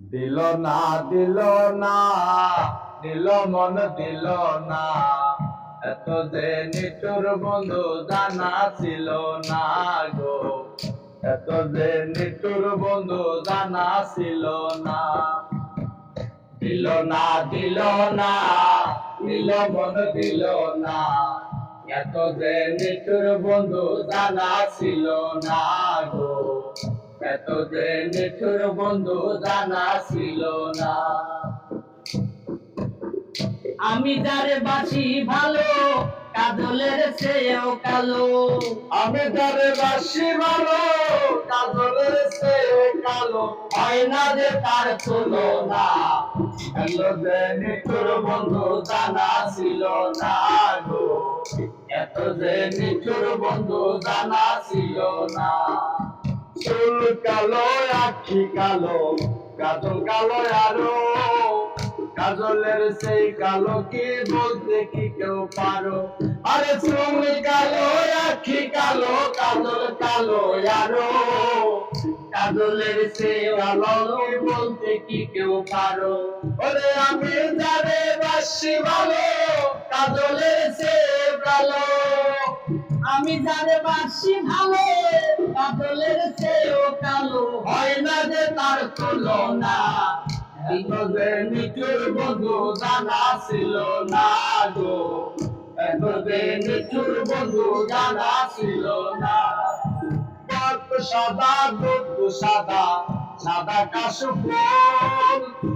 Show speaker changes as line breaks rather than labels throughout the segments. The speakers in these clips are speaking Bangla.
দিল না দিল না, দিল মন, দিল না। এত যে নিঠুর বন্ধু জানা ছিল না গো। এত যে নিঠুর বন্ধু জানা ছিল না। দিল না দিল না, দিল মন, দিল না। এত যে নিঠুর বন্ধু জানা ছিল না গো। এত যে নিঠুর বন্ধু জানা ছিল না।
আমি যারে বাসি ভালো কাজলের চেয়েও কালো।
আমি তারে বাসি ভালো কাজলের সে কালো। হয় না যে তার তুলনা এত যে নিঠুর বন্ধু জানা ছিল না গো। এত যে নিঠুর বন্ধু জানা ছিল না। চুল কালো আখি কালো, কাজল কালো আরও। কাজলের সেই কালো কি বলতে কি কেউ পারো? আরে চুল কালো আখি কালো, কাজল কালো আরও। কাজলের সেই কালো বলতে কি কেউ পারো? ওরে আমি যারে বাসি ভালো, কাজলের সে কালো
আমি যারে বাসি ভালো কাজলের চেয়েও কালো।
হয় না যে তার তুলনা জানা না গো। জানা না। সাদা দুধ সাদা কাশফুল।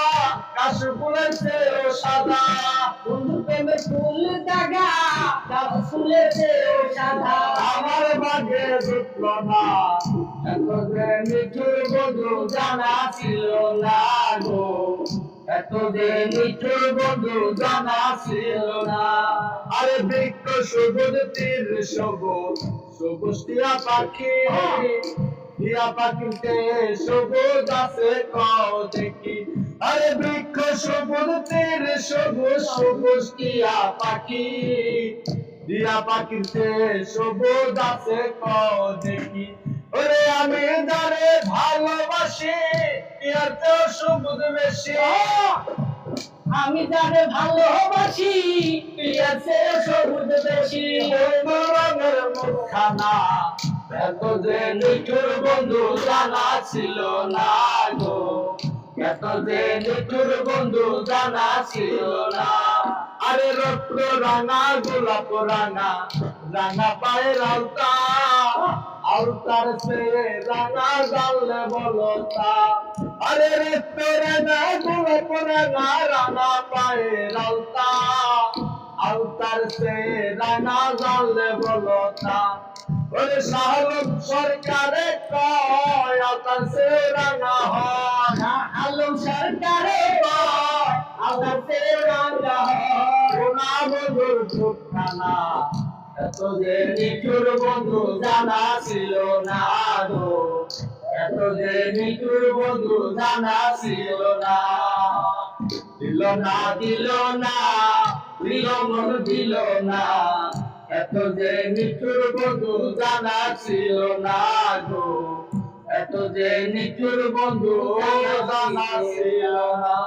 কাশফুলের চেয়ে সাদা।
বন্ধু প্রেমে ফুল দাগা গাছ চেয়েও সাদা।
আমার ভাগ্যে জুটল না এত যে নিঠুর জানা ছিল না গো। এত যে নিঠুর বন্ধু জানা ছিল না। আরে বৃক্ষ সবুজ তীর সবুজ সবুজ টিয়া পাখি। টিয়া পাখিতে সবুজ আছে কও দেখি। আরে বৃক্ষ সবুজ তীর সবুজ সবুজ টিয়া পাখি। পাখিতে সবুজ আছে কও দেখি। ওরে আমি যারে ভালোবাসি তো সবুজ বেশি।
আমি যারে ভালোবাসি চেয়ে সবুজ বেশি।
রঙের মুখখানা এত যে নিঠুর বন্ধু জানা ছিল না গো। এত যে বন্ধু জানা ছিল না। আরে রক্ত রাঙা, গোলাপ রাঙা রাঙা পায়ের আলতা। আলতার সে রাঙা জানলে বলো তা। আরে রক্ত রাঙা, গোলাপ রাঙা রাঙা পায়ের আলতা। আলতার সে রাঙা জানলে বলো তা ওরে শাহরুখ সরকারে কয় আলতার সে রাঙা হয়।
না আলম সরকারে বয় আল্লাহ সে রাঙ্গা হয়।
সোনা বন্ধুর ঠিকানা এত যে নিঠুর বন্ধু জানা ছিল না গো। এত যে নিঠুর বন্ধু জানা ছিল না। দিল না দিল না। দিল মন দিল না এত যে নিচুর বন্ধু জানা ছিল না গো। এত যে নিচুর বন্ধু জানা ছিল না।